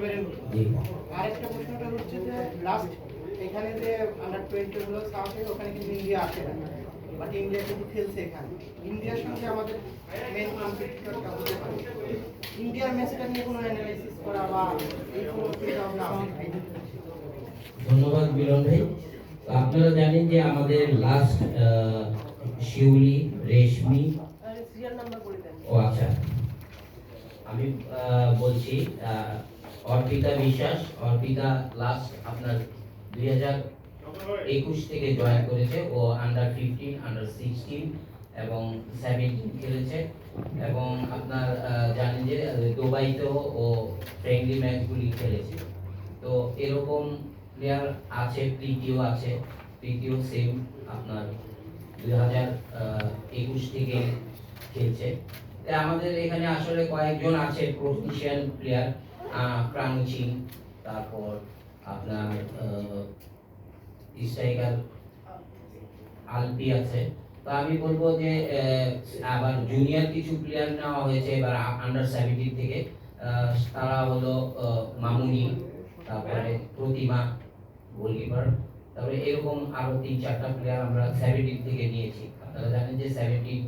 জি। আরেকটা প্রশ্নটা হচ্ছে যে লাস্ট এখানে যে আন্ডার টোয়েন্টি গুলো ওখানে কিন্তু ইন্ডিয়া আসে না। বাট ইন্ডিয়া কিন্তু খেলছে এখানে। ইন্ডিয়ার সঙ্গে আমাদের মেন কম্পিটিটরটা হতে পারে। ইন্ডিয়ার ম্যাচটা নিয়ে কোনো অ্যানালাইসিস করা বা এই কোনো ধন্যবাদ মিলন ভাই। আপনারা জানেন যে আমাদের লাস্ট শিউলি রেশমি। ও আচ্ছা। আমি বলছি আহ, অর্পিতা বিশ্বাস, অর্পিতা লাস্ট আপনার দুই হাজার একুশ থেকে জয়েন করেছে। ও আন্ডার ফিফটিন আন্ডার সিক্সটিন এবং সেভেন্টিন খেলেছে। এবং আপনার জানেন যে দুবাইতেও ও ফ্রেন্ডলি ম্যাচগুলি খেলেছে। তো এরকম প্লেয়ার আছে, প্রীতিও আছে। প্রীতিও সেম আপনার দুই হাজার একুশ থেকে খেলছে। আমাদের এখানে আসলে কয়েকজন আছে প্রফেশনাল প্লেয়ার প্রাণচিং তারপর আপনার স্ট্রাইকার আলপি আছে। তো আমি বলব যে আবার জুনিয়র কিছু প্লেয়ার নেওয়া হয়েছে, এবার আন্ডার সেভেন্টিন থেকে। তারা হলো মামুনি, তারপরে প্রতিমা, গোলকিপার। তারপরে এরকম আরও তিন চারটা প্লেয়ার আমরা সেভেন্টিন থেকে নিয়েছি। আপনারা জানেন যে সেভেন্টিন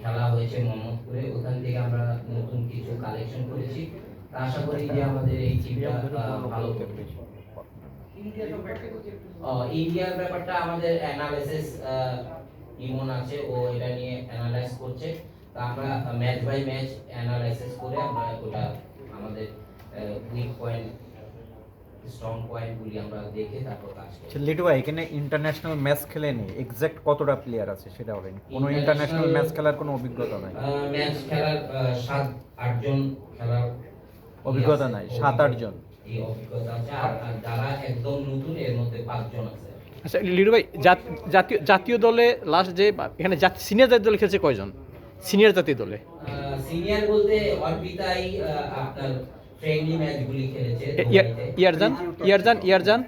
খেলা হয়েছে মোহাম্মদপুরে। ওখান থেকে আমরা নতুন কিছু কালেকশন করেছি। আশা করি যে আমাদের এই টিমটা ভালো করবে। ইন্ডিয়ার ব্যাপারটা আমাদের অ্যানালাইসিস ইমন আছে ও এটা নিয়ে অ্যানালাইজ করছে। তো আমরা ম্যাচ বাই ম্যাচ অ্যানালাইসিস করে আমরা ওটা আমাদের উইক পয়েন্ট স্ট্রং পয়েন্টগুলি আমরা দেখে তারপর কাজ করি আচ্ছা, লিটু ভাই এখানে ইন্টারন্যাশনাল ম্যাচ খেলেনি এক্সাক্ট কতটা প্লেয়ার আছে সেটা বলেন। কোনো ইন্টারন্যাশনাল ম্যাচ খেলার কোনো অভিজ্ঞতা নাই। ম্যাচ খেলার সাত আটজন খেলার অভিজ্ঞতা নাই, সাত, আটজন। এই অভিজ্ঞতা আছে আর আর যারা একদম নতুন এর মধ্যে পাঁচজন আছে। আচ্ছা লিডু ভাই জাত- জাতীয় জাতীয় দলে লাস্ট যে এখানে সিনিয়র জাতীয় দলে খেলছে কয়জন? সিনিয়র জাতীয় দলে। সিনিয়র বলতে অর্পিতাই আপনার ফ্রেন্ডলি ম্যাচগুলি খেলেছে ইয়ারজান? ইয়ারজান ইয়ারজান?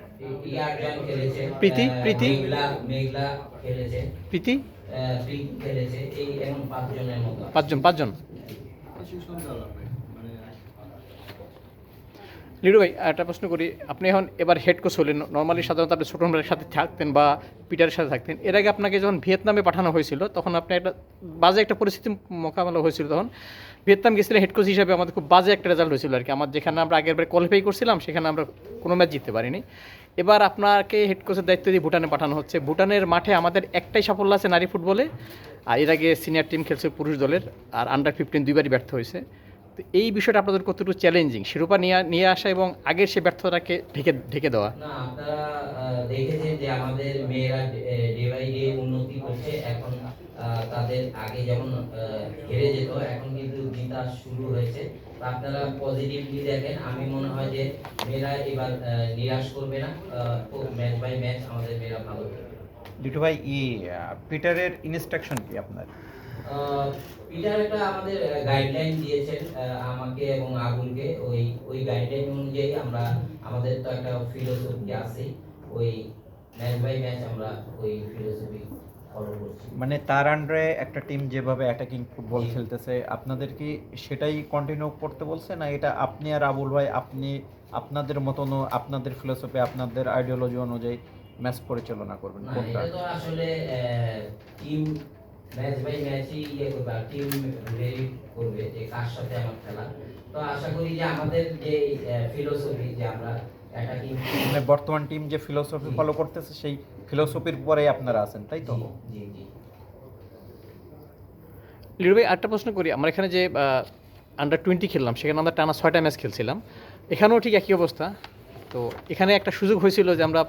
ইয়ারজান খেলেছে প্রীতি, প্রীতি? মেঘলা মেঘলা খেলেছে। প্রীতি? প্রীতি খেলেছে এই এমন পাঁচজনের মতো পাঁচজন পাঁচজন? লিডু ভাই একটা প্রশ্ন করি। আপনি এখন এবার হেড কোচ হলেন। নর্মালি সাধারণত আপনি ছোট মেয়ের সাথে থাকতেন বা পিটারের সাথে থাকতেন। এর আগে আপনাকে যখন ভিয়েতনামে পাঠানো হয়েছিল, তখন আপনি একটা বাজে একটা পরিস্থিতি মোকাবেলা হয়েছিল তখন। ভিয়েতনাম গেছিলেন হেড কোচ হিসাবে, আমাদের খুব বাজে একটা রেজাল্ট হয়েছিল আর কি আমার যেখানে আমরা আগের বার কোয়ালিফাই করছিলাম, সেখানে আমরা কোনো ম্যাচ জিততে পারিনি। এবার আপনাকে হেড কোচের দায়িত্ব দিয়ে ভুটানে পাঠানো হচ্ছে। ভুটানের মাঠে আমাদের একটাই সাফল্য আছে নারী ফুটবলে। আর এর আগে সিনিয়র টিম খেলছে পুরুষ দলের। আর আন্ডার ফিফটিন দুইবারই ব্যর্থ হয়েছে। তো এই বিষয়টা আপনাদের কতটুকু চ্যালেঞ্জিং শিরোপা নিয়ে নিয়ে আসা এবং আগের সে ব্যর্থতাকে ঢেকে ঢেকে দেওয়া। না আপনারা দেখেছেন যে আমাদের মেয়েরা ডে বাই ডে উন্নতি করছে। এখন তাদের আগে যেমন হেরে যেত এখন কিন্তু জিতা শুরু হয়েছে। আপনারা পজিটিভলি দেখেন। আমি মনে হয় যে মেয়েরা এবার নিরাশ করবে না। ম্যাচ বাই ম্যাচ আমাদের মেয়েরা ভালো লিটু ভাই ই পিটারের ইনস্ট্রাকশন কি আপনার? পিটার একটা আমাদের গাইডলাইন দিয়েছেন আমাকে এবং আগুনকে ওই ওই গাইডলাইন অনুযায়ী আমরা আমাদের তো একটা ফিলোসফি আছে ওই ম্যাচ বাই ম্যাচ আমরা ওই ফিলোসফি মানে তার আন্ডারে একটা টিম যেভাবে অ্যাটাকিং ফুটবল খেলতেছে আপনাদের কি সেটাই কন্টিনিউ করতে বলছে? না এটা আপনি আর আবুল ভাই আপনি আপনাদের মতন আপনাদের ফিলোসফি আপনাদের আইডিওলজি অনুযায়ী ম্যাচ পরিচালনা করবেন? এটা তো আসলে টিম ম্যাচ বাই ম্যাচই ইয়ে করবে আর টিম ভেরি করবে যে কার সাথে আমার খেলা। তো আশা করি যে আমাদের যে ফিলোসফি যে আমরা মানে বর্তমান টিম যে ফিলোসফি ফলো করতেছে সেই ফিলোসফির পরে আপনারা আছেন তাই তো? জি জি লিডু ভাই একটা প্রশ্ন করি। আমরা এখানে যে আন্ডার টোয়েন্টি খেললাম সেখানে আমরা টানা ছয়টা ম্যাচ খেলছিলাম। এখানেও ঠিক একই অবস্থা। তো এখানে একটা সুযোগ হয়েছিল যে আমরা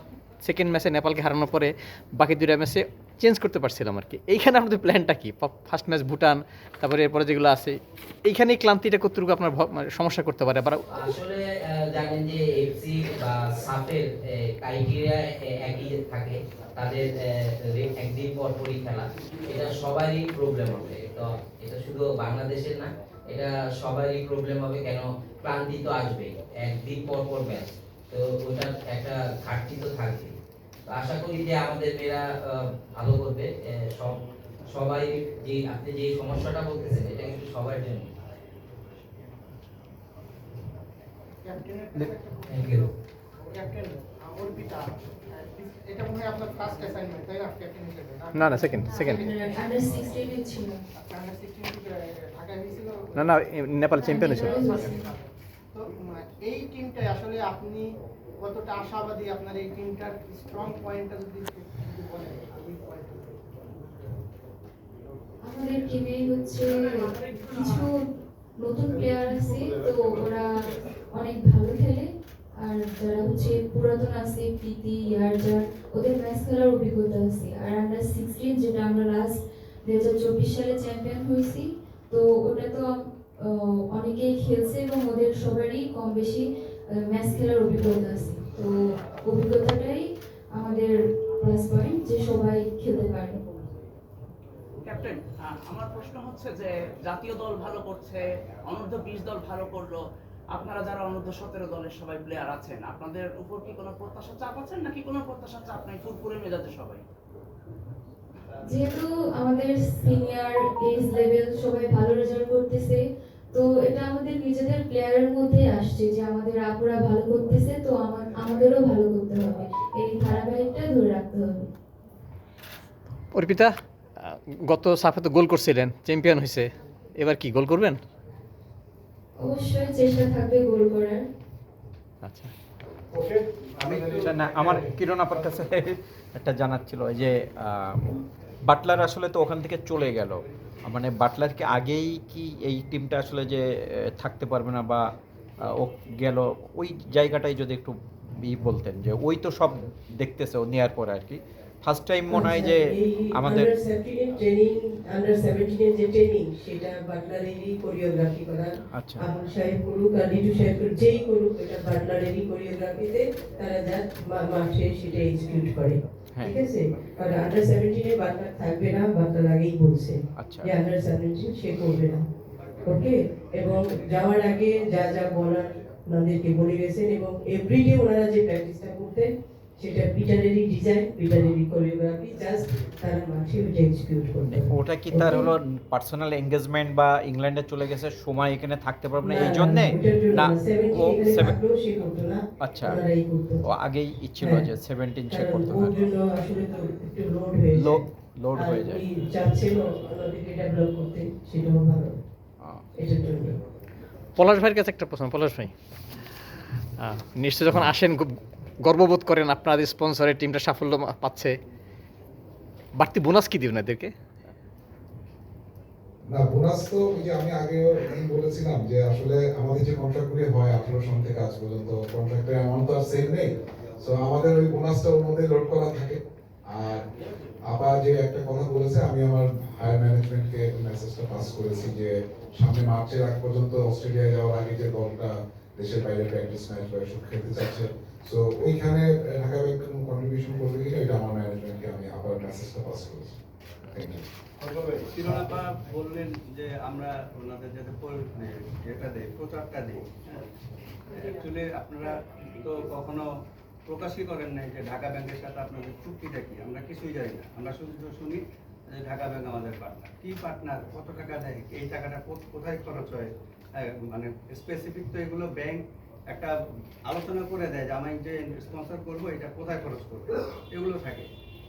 সেকেন্ড ম্যাচে নেপালকে হারানোর পরে বাকি দুইটা ম্যাচে চেঞ্জ করতে পারছিলাম আর কি। এইখানে আপনাদের প্ল্যানটা কি? ফার্স্ট ম্যাচ ভুটান, তারপরে এরপরে যেগুলো আছে, এইখানে ক্লান্তিটা কতটুকু আপনার মানে সমস্যা করতে পারে? আবার আসলে জানেন যে এফসি বা সাফের ক্রাইটেরিয়া একই থাকে। তাদের একদিন পর পরই খেলা। এটা সবারই প্রবলেম হবে। তো এটা শুধু বাংলাদেশের না, এটা সবারই প্রবলেম হবে কেন? ক্লান্তি তো আসবেই। একদিন পর পর ম্যাচ তো ওটার একটা ঘাটতি তো থাকবে তো আশা করি যে আমাদের মেয়েরা ভালো করবে। সব সবাই যে আপনি যে সমস্যাটা বলতেছেন এটা কিন্তু সবার জন্য। থ্যাংক ইউ ক্যাপ্টেন অর্পিতা এটা মনে হয় আপনার ফার্স্ট অ্যাসাইনমেন্ট তাই না? ক্যাপ্টেন হিসেবে না? না সেকেন্ড সেকেন্ড আন্ডার সিক্সটিনে ছিল। আন্ডার সিক্সটিন ঢাকায় হয়েছিল? না না নেপাল চ্যাম্পিয়ন ছিল তো উম, এই টিমটায় আসলে আপনি কতটা আশাবাদী আপনার এই টিমটার স্ট্রং পয়েন্টটা যদি আমাদের টিমে হচ্ছে কিছু নতুন প্লেয়ার আছে, তো ওরা অনেক ভালো খেলে। আর যারা হচ্ছে পুরাতন আছে, প্রীতি ইয়ারজার ওদের ম্যাচ খেলার অভিজ্ঞতা আছে। আর আন্ডার সিক্সটিন যেটা আমরা লাস্ট দু হাজার চব্বিশ সালে চ্যাম্পিয়ন হয়েছি, তো ওটা তো অনেকেই খেলছে এবং ওদের সবারই কম বেশি ম্যাচ খেলার অভিজ্ঞতা আছে। তো অভিজ্ঞতাটাই আমাদের প্লাস পয়েন্ট যে সবাই খেলতে পারে। ক্যাপ্টেন আমার প্রশ্ন হচ্ছে যে, জাতীয় দল ভালো করছে, অনূর্ধ্ব বিশ দল ভালো করল, আপনারা যারা অনূর্ধ্ব সতেরো দলের সবাই প্লেয়ার আছেন, আপনাদের উপর কি কোনো প্রত্যাশা চাপ আছেন নাকি কোনো প্রত্যাশা চাপ নাই ফুরফুরে মেজাজে সবাই? যেহেতু আমাদের সিনিয়র এজ লেভেল সবাই ভালো রেজাল্ট করতেছে তো এটা আমাদের নিজেদের প্লেয়ারের মধ্যে আসছে যে আমাদের আপুরা ভালো করতেছে তো আমা- আমাদেরও ভালো করতে হবে। এই ধারাবাহিকটা ধরে রাখতে হবে। অর্পিতা গত সাফে তো গোল করছিলেন চ্যাম্পিয়ন হয়েছে এবার কি গোল করবেন? অবশ্যই চেষ্টা থাকবে গোল করার। আচ্ছা। আমি আচ্ছা, না আমার কিরণ আপার কাছে একটা জানার ছিল ওই যে বাটলার আসলে তো ওখান থেকে চলে গেল। মানে বাটলারকে আগেই কি এই টিমটা আসলে যে থাকতে পারবে না বা ও গেল ওই জায়গাটাই যদি একটু ই বলতেন যে ওই তো সব দেখতেছে ও নেওয়ার পরে আর কি ফার্স্ট টাইম মনে হয় যে আমাদের ট্রেনিং আন্ডার সেভেন্টিনের যে ট্রেনিং সেটা বাটলারেরই কোরিওগ্রাফি করা। আচ্ছা। আবুল সাহেব করুক আর লিটু সাহেব করুক যেই করুক এটা বাটলারেরই কোরিওগ্রাফিতে তারা যা মাঠে সেটা এক্সিকিউট করে। ঠিক আছে? আর আন্ডার সেভেন্টিনে বাটলার থাকবে না বাটলার আগেই বলছে আচ্ছা। যে আন্ডার সেভেন্টিন সে করবে না। ওকে এবং যাওয়ার আগে যা যা বলার ওনাদেরকে বলে গেছেন এবং এভরিডে ওনারা যে প্র্যাকটিসটা করতেন সেটা পিটারেরই ডিজাইন পিটারেরই কোরিওগ্রাফি জাস্ট তারা মাঠে ওইটা এক্সিকিউট করবে ওটা কি তার হলো পার্সোনাল এঙ্গেজমেন্ট বা ইংল্যান্ডে চলে গেছে সময় এখানে থাকতে পারবে না এই জন্যে না ও আচ্ছা ও আগেই ইচ্ছিল হ্যাঁ। যে সেভেন্টিন সে করতে লোড হয়ে যায়। লোড হয়ে যায়। চাচ্ছিল ডেভেলপ করতে সেটাও ভালো। এটার জন্য। পলাশ ভাইয়ের কাছে একটা প্রশ্ন পলাশ ভাই। নিশ্চয় যখন আসেন গ- গর্ববোধ করেন আপনাদের স্পন্সরের টিমটা সাফল্য পাচ্ছে। বাড়তি বোনাস কি দিবেন এদেরকে? না বোনাস তো ওই যে আমি আগে বলেছিলাম যে আসলে আমাদের যে কন্ট্রাক্টগুলি হয় আঠারো সন থেকে আজ পর্যন্ত কন্ট্রাক্টের অ্যামাউন্ট তো আর সেম নেই। সো আমাদের ওই বোনাসটা ওর মধ্যে লোড করা থাকে। আর আবার যে একটা কথা বলেছে, আমি আমার হায়ার ম্যানেজমেন্টকে মেসেজটা পাস করেছি যে সামনে মার্চের আগ পর্যন্ত অস্ট্রেলিয়া যাওয়ার আগে যে দলটা দেশের বাইরে প্র্যাকটিস ম্যাচ বা খেলতে চাচ্ছে সো ওইখানে ঢাকা ব্যাংক কন্ট্রিবিউশন করবে কিনা এটা আমার ম্যানেজমেন্টকে আমি আবার মেসেজটা পাস করেছি। বললেন যে আমরা ওনাদের যাতে এটা দেই প্রচারটা দিই। অ্যাকচুয়ালি আপনারা তো কখনো প্রকাশই করেন নাই যে ঢাকা ব্যাংকের সাথে আপনাদের চুক্তিটা কি? আমরা কিছুই জানি না। আমরা শুধু শুনি যে ঢাকা ব্যাংক আমাদের পার্টনার কি পার্টনার কত টাকা দেয়? এই টাকাটা কোথায় খরচ হ্যাঁ, মানে স্পেসিফিক তো এগুলো ব্যাংক একটা আলোচনা করে দেয় যে আমি যে স্পন্সর করব, এটা কোথায় খরচ করব? এগুলো থাকে।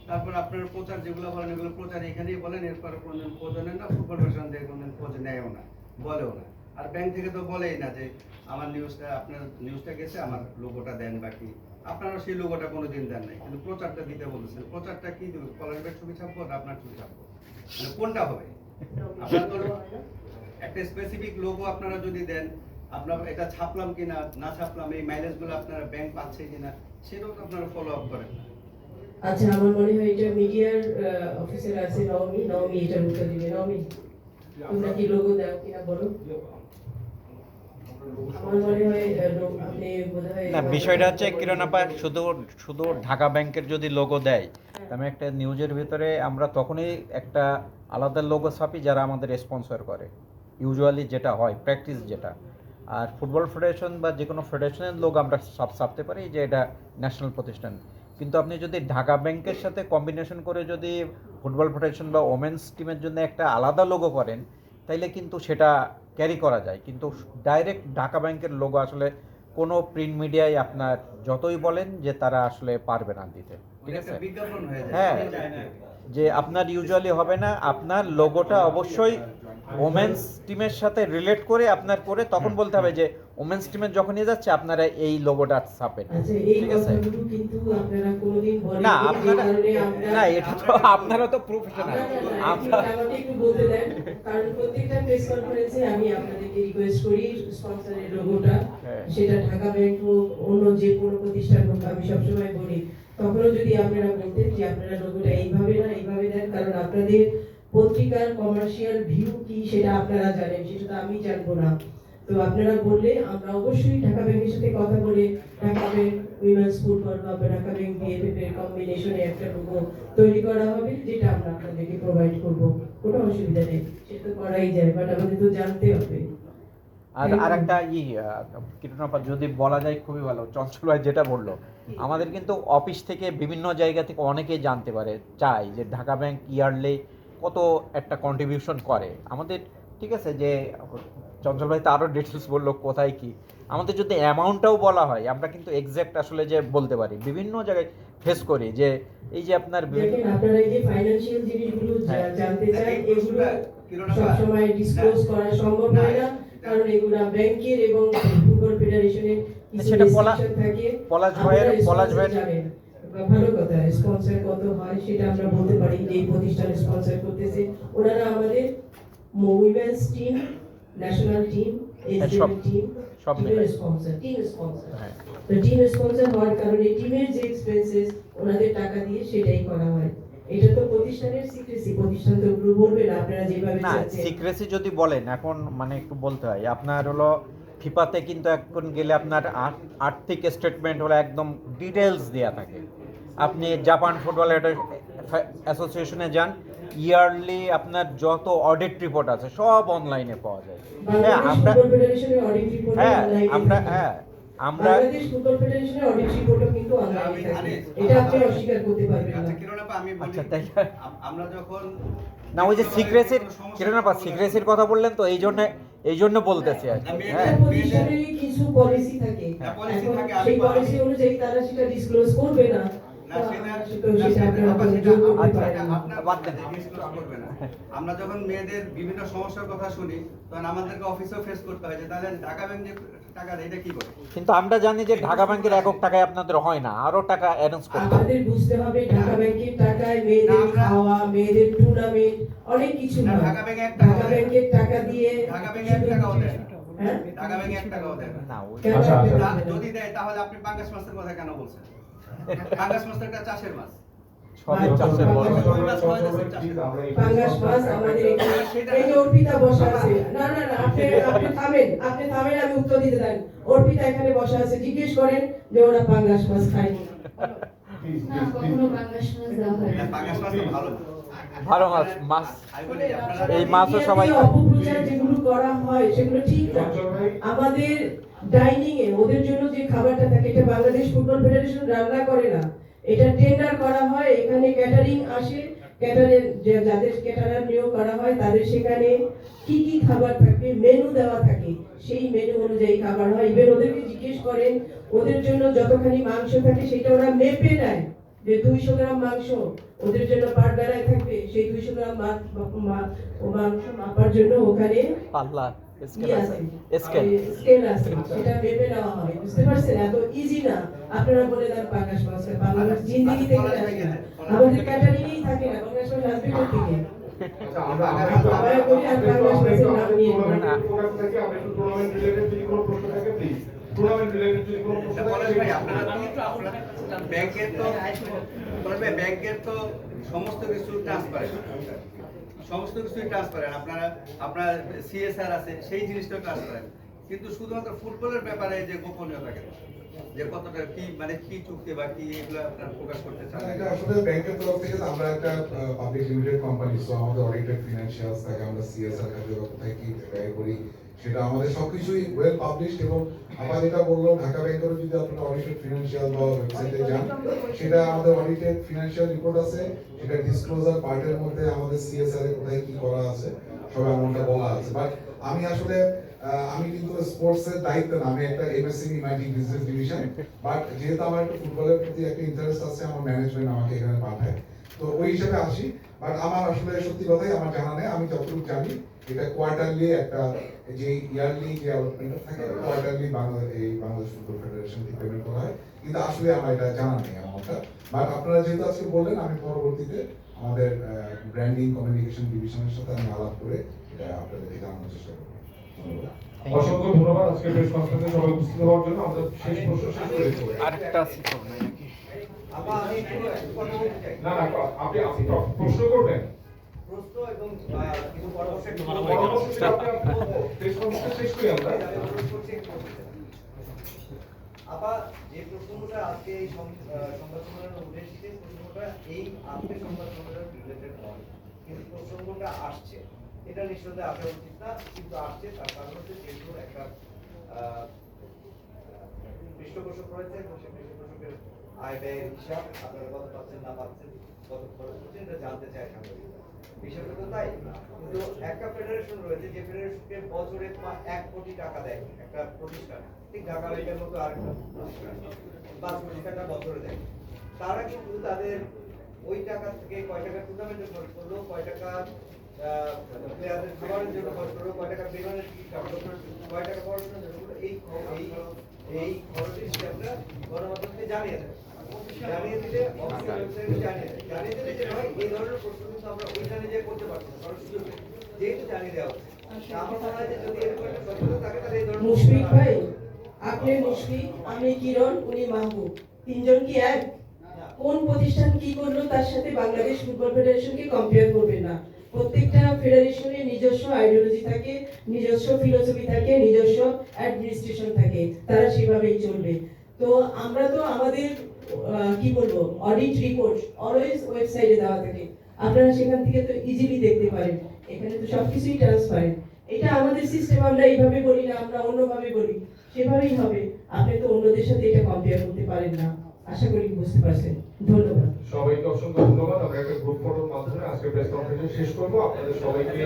তারপর আপনার প্রচার যেগুলো বলেন, এগুলো প্রচার এখানেই বলেন, এরপর কোনদিন খোঁজ নেন না ফুটবল ফেডারেশন থেকে কোনদিন খোঁজ নেয়ও না, বলেও না। আর ব্যাংক থেকে তো বলেই না যে, আমার নিউজটা আপনার নিউজটা গেছে, আমার লোগোটা দেন বাকি আপনারা সেই লোগোটা কোনোদিন দেন নাই, কিন্তু প্রচারটা দিতে বলেছেন। প্রচারটা কি দেবে? কলার ব্যাগ ছবি ছাপবো না আপনার ছবি ছাপবো? মানে কোনটা হবে? আপনার তো একটা স্পেসিফিক লোগো আপনারা যদি দেন আপনার এটা ছাপলাম কিনা না ছাপলাম এই মাইলেজগুলো আপনারা ব্যাংক পাচ্ছে কিনা সেটাও তো আপনারা ফলো আপ করেন। না আচ্ছা আমার মনে হয় এটা মিডিয়ার অফিসার আছে নবমী নবমী এটার উত্তর দিবে। নবমী তোমরা কি লোগো দাও কিনা বলো? হয় নো- আপনি বোধহয় না বিষয়টা হচ্ছে কিরণ আপা শুধু শুধু ঢাকা ব্যাংকের যদি লোগো দেয় আমি একটা নিউজের ভিতরে আমরা তখনই একটা আলাদা লোগো ছাপি যারা আমাদের স্পন্সর করে। ইউজুয়ালি যেটা হয় প্র্যাকটিস যেটা। আর ফুটবল ফেডারেশন বা যে কোনো ফেডারেশনের লোক আমরা ছাপ ছাপতে পারি যে এটা ন্যাশনাল প্রতিষ্ঠান। কিন্তু আপনি যদি ঢাকা ব্যাংকের সাথে কম্বিনেশন করে যদি ফুটবল ফেডারেশন বা ওমেন্স টিমের জন্য একটা আলাদা লোগো করেন তাইলে কিন্তু সেটা ক্যারি করা যায়। কিন্তু ডাইরেক্ট ঢাকা ব্যাংকের লোগো আসলে কোনো প্রিন্ট মিডিয়ায় আপনার যতই বলেন যে তারা আসলে পারবে না দিতে। ঠিক আছে? হ্যাঁ যে আপনার ইউজুয়ালি হবে না আপনার লোগোটা অবশ্যই ওমেন্স টিমের সাথে রিলেট করে আপনার করে তখন বলতে হবে যে ওমেন্স টিমের যখনই যাচ্ছে আপনারা এই লোগোটা ছাপেন। আচ্ছা ঠিক আছে? না আপনারা না এটা তো আপনারা তো প্রফেশনাল আমরা একটু বলতে দেন। কারণ প্রত্যেকটা প্রেস কনফারেন্সে আমি আপনাদেরকে রিকোয়েস্ট করি স্পন্সরের লোগোটা হ্যাঁ। সেটা ঢাকা ব্যাংক হোক অন্য যে কোনো প্রতিষ্ঠান হোক আমি সবসময় বলি। তখনও যদি আপনারা বলতেন যে আপনারা লোগোটা এইভাবে না এইভাবে দেন কারণ আপনাদের পত্রিকার কমার্শিয়াল ভিউ কি সেটা আপনারা জানেন সেটা তো আমি জানব না। তো আপনারা বললে আমরা অবশ্যই ঢাকা ব্যাংকের সাথে কথা বলে ঢাকা ব্যাংক উইমেন্স ফুটবল বা ঢাকা ব্যাংক বিএফএফ এর কম্বিনেশনে একটা লোগো তৈরি করা হবে যেটা আমরা আপনাদেরকে প্রোভাইড করব। কোনো অসুবিধা নেই সেটা তো করাই যায় বাট আমাদের তো জানতে হবে। আর আরেকটা ই কীটনাশক যদি বলা যায় খুবই ভালো চঞ্চল ভাই যেটা বলল আমাদের কিন্তু অফিস থেকে বিভিন্ন জায়গা থেকে অনেকেই জানতে পারে চাই যে ঢাকা ব্যাংক ইয়ারলি কত একটা কন্ট্রিবিউশন করে। আমাদের ঠিক আছে যে চঞ্চল ভাই তো আরও ডিটেলস বলল কোথায় কি। আমাদের যদি অ্যামাউন্টটাও বলা হয় আমরা কিন্তু এক্স্যাক্ট আসলে যে বলতে পারি। বিভিন্ন জায়গায় ফেস করি যে এই যে আপনার আপনারা এই যে ফাইনান্সিয়াল জিনিসগুলো হ্যাঁ। জানতে চান এগুলো প্রশ্নটা কিরণ আপা- সবসময় ডিসক্লোজ করা সম্ভব হয় না। কারণ এগুলো ব্যাংকের এবং ফুটবল ফেডারেশনের সেটা পলা- restriction থাকে। পলাশ ভাইয়ের পলাশ ভাইয়ের ভালো কথা স্পন্সর কত হয় সেটা আমরা বলতে পারি যে প্রতিষ্ঠান স্পন্সর করতেছে। ওনারা আমাদের উইমেন্স টিম ন্যাশনাল টিম সব- টিম সব স্পন্সর টিম স্পন্সর তো টিম স্পন্সর হওয়ার কারণে টিমের যে এক্সপেন্সেস ওনাদের টাকা দিয়ে সেটাই করা হয়। এটা তো প্রতিষ্ঠানের সিক্রেসি প্রতিষ্ঠান তো বলবে না আপনারা যেভাবে না সিক্রেসি যদি বলেন এখন মানে একটু বলতে হয় আপনার হলো ফিফাতে কিন্তু এখন গেলে আপনার আর্থিক স্টেটমেন্ট হলো একদম ডিটেলস দেওয়া থাকে। আপনি জাপান ফুটবল অ্যাসোসিয়েশনে যান ইয়ারলি আপনার যত অডিট রিপোর্ট আছে সব অনলাইনে পাওয়া যায়। হ্যাঁ আমরা রিপোর্ট হ্যাঁ আমরা হ্যাঁ আমরা বাংলাদেশ ফুটবল ফেডারেশনের অডিট রিপোর্টও কিন্তু অনলাইনে থাকে। আরে, এটা আপনি অস্বীকার করতে পারবেন না। কিরণ আপা আমি বলি আচ্ছা, তাই- আম- আমরা যখন না ওই যে সিক্রেসির কোনো সমস্যা কিরণ আপা বলে- সিক্রেসির কথা বললেন তো এই জন্য এই জন্য বলতেছি আর হ্যাঁ। কিছু পলিসি থাকে। হ্যাঁ, policy এখন থাকে, সেই পলিসি অনুযায়ী তারা সেটা ডিসক্লোজ করবে না। আমরা যখন মেয়েদের বিভিন্ন সমস্যার কথা শুনি তখন আমাদেরকে অফিসেও ফেস করতে হয় যে তাহলে ঢাকা ব্যাংক টাকা দেয় এটা কি করে? কিন্তু আমরা জানি যে ঢাকা ব্যাংকের একক টাকায় আপনাদের হয় না আরও টাকা অ্যারেঞ্জ করতে হবে আমাদের বুঝতে হবে ঢাকা ব্যাংকের টাকায় মেয়েদের খাওয়া মেয়েদের টুর্নামেন্ট অনেক কিছু না, হয়। ঢাকা ব্যাংকে এক টাকাও ঢাকা ব্যাংকের টাকা দিয়ে ঢাকা ব্যাংকে এক টাকাও দেয় না। হ্যাঁ? ঢাকা ব্যাংক এক টাকাও দেয় না। কেন? আচ্ছা, আচ্ছা। না? যদি দেয় তাহলে আপনি পাঙ্গাস মাছের কথা কেন বলছেন? পাঙ্গাস মাছ একটা চাষের মাছ। সবই চাষের বড় পাঙ্গাস মাছ আমাদের এখানে এই যে অর্পিতা বসা আছে। না না না আপনি আপনি থামেন আপনি থামেন আমি উত্তর দিতে দেন অর্পিতা এখানে বসা আছে জিজ্ঞেস করেন যে ওরা পাঙ্গাস মাছ খায়নি না কখনো বাংলাদেশ মাছ দেওয়া না। পাঙ্গাস মাছ তো ভালো। মাছ মাছ। এই মাছও সবাই অপপ্রচার যেগুলো করা হয় সেগুলো ঠিক আমাদের ডাইনিং এ ওদের জন্য যে খাবারটা থাকে, এটা বাংলাদেশ ফুটবল ফেডারেশন রান্না করে না। এটা টেন্ডার করা হয়, এখানে ক্যাটারিং আসে ক্যাটারের যাদের ক্যাটারার নিয়োগ করা হয়, তাদের সেখানে কি কি খাবার থাকবে মেনু দেওয়া থাকে, সেই মেনু অনুযায়ী খাবার হয়। ইভেন ওদেরকে জিজ্ঞেস করেন, ওদের জন্য যতখানি মাংস থাকে, সেটা ওরা মেপে নেয় যে দুইশো গ্রাম মাংস ওদের জন্য পার বেলায় থাকবে। সেই দুইশো গ্রাম মাংস মাপার জন্য ওখানে পাল্লা। স্কেল আছে আছে স্কেল স্কেল আছে সেটা মেপে নেওয়া হয় বুঝতে পারছেন এত ইজি না। আপনারা বলে দেন পাঙ্গাস মাছ বাংলাদেশ জিন্দিগি থেকে আমাদের ক্যাটারিংই থাকে না পাঙ্গাস মাছ আসবে কোথা থেকে? সবাই বলি আর পাঙ্গাস মাছের নাম নিয়ে এটা পলাশ ভাই, আপনারা তো- আপনারা ব্যাংকের তো ব্যাংকের তো সমস্ত কিছু ট্রান্সপারেন্ট সমস্ত কিছুই কাজ করেন। আপনারা, আপনার সিএসআর আছে সেই জিনিসটা জিনিসটাও করেন। কিন্তু শুধুমাত্র ফুটবলের ব্যাপারে যে গোপনীয়তা কেন? যে কতটা কি মানে কি চুক্তি বা কি এগুলো প্রকাশ করতে চান? আসলে ব্যাংকের তরফ থেকে আমরা একটা পাবলিক লিমিটেড কোম্পানি সো আমাদের অডিটেড ফিনান্সিয়ালস থাকে, আমরা সিএসআর খাতে কোথায় কি ব্যয় করি, সেটা আমাদের সবকিছুই ওয়েল পাবলিশড এবং আমার যেটা ঢাকা যদি আপনারা অডিটেড ফিনান্সিয়াল বা ওয়েবসাইটে যান, সেটা আমাদের অডিটেড ফিনান্সিয়াল রিপোর্ট আছে, সেটা ডিসক্লোজার পার্টের মধ্যে আমাদের সিএসআর এ কোথায় কি করা আছে সব বলা আছে। বাট আমি আসলে আমি কিন্তু স্পোর্টস এর দায়িত্ব না, আমি একটা MSME meeting business division but যেহেতু আমার একটু ফুটবলের প্রতি একটা ইন্টারেস্ট আছে, আমার ম্যানেজমেন্ট আমাকে এখানে পাঠায়। তো ওই হিসাবে আসি বাট আমার আসলে সত্যি কথাই আমার জানা নেই, আমি যতটুকু জানি, এটা কোয়ার্টারলি একটা যে ইয়ারলি যে অ্যালটমেন্ট থাকে কোয়ার্টারলি বাংলা, এই বাংলাদেশ ফুটবল ফেডারেশন থেকে পেমেন্ট করা হয়। কিন্তু আসলে আমার এটা জানা নেই আমারটা। বাট আপনারা যেহেতু আজকে বললেন, আমি পরবর্তীতে আমাদের ব্র্যান্ডিং কমিউনিকেশন ডিভিশনের সাথে আমি আলাপ করে এটা আপনাদেরকে জানানোর চেষ্টা করব। অসংখ্য ধন্যবাদ আজকে প্রেস কনফারেন্সে সবাই উপস্থিত হওয়ার জন্য। আমরা শেষ প্রশ্ন শেষ করেছি আরেকটা আছে চাই না না আপনি আপনি প্রশ্ন করবেন? প্রশ্ন এবং কিছু পরামর্শ প্রেস কনফারেন্স শেষ করি আমরা। আপা যে প্রসঙ্গটা আজকে এই সংবাদ সম্মেলনে উঠে এসেছে প্রসঙ্গটা এই আজকে সংবাদ সম্মেলন রিলেটেড নয় কিন্তু প্রসঙ্গটা আসছে? এটা নিঃসন্দেহে আসা উচিত না কিন্তু আসছে, তার কারণ হচ্ছে যেহেতু একটা পৃষ্ঠপোষক রয়েছে এবং সেই পৃষ্ঠপোষকের আয় ব্যয়ের হিসাব আপনারা কত পাচ্ছেন না পাচ্ছেন, কত খরচ করছেন এটা জানতে চায় সাংবাদিকরা বিষয়টা তো তাই কিন্তু একটা ফেডারেশন রয়েছে যে ফেডারেশনকে বছরে এক কোটি টাকা দেয়, একটা প্রতিষ্ঠান, ঠিক ঢাকা মতো প্রতিষ্ঠান, পাঁচ কোটি টাকা বছরে দেয়। তারা কিন্তু তাদের ওই টাকা থেকে কয় টাকা টুর্নামেন্টে খরচ করল, কয় টাকা মুশফিক ভাই, আপনি মুশফিক, আমি কিরণ, উনি মাহবুব। তিনজন কি এক? কোন প্রতিষ্ঠান কি করল তার সাথে বাংলাদেশ ফুটবল ফেডারেশনকে কম্পেয়ার করবেন না। প্রত্যেকটা ফেডারেশনের নিজস্ব আইডিওলজি থাকে, নিজস্ব ফিলোসফি থাকে, নিজস্ব অ্যাডমিনিস্ট্রেশন থাকে, তারা সেভাবেই চলবে। তো আমরা তো আমাদের কি বলব অডিট রিপোর্ট অলওয়েজ ওয়েবসাইটে দেওয়া থাকে। আপনারা সেখান থেকে তো ইজিলি দেখতে পারেন। এখানে তো সবকিছুই ট্রান্সপারেন্ট এটা আমাদের সিস্টেম আমরা এইভাবে বলি না, আমরা অন্যভাবে বলি। সেভাবেই হবে। আপনি তো অন্যদের সাথে এটা কম্পেয়ার করতে পারেন না। আশা করি বুঝতে পারছেন। ধন্যবাদ। সবাইকে অসংখ্য ধন্যবাদ। আমরা একটা গ্রুপ ফটোর মাধ্যমে আজকে প্রেস কনফারেন্স শেষ করব। আপনাদের সবাইকে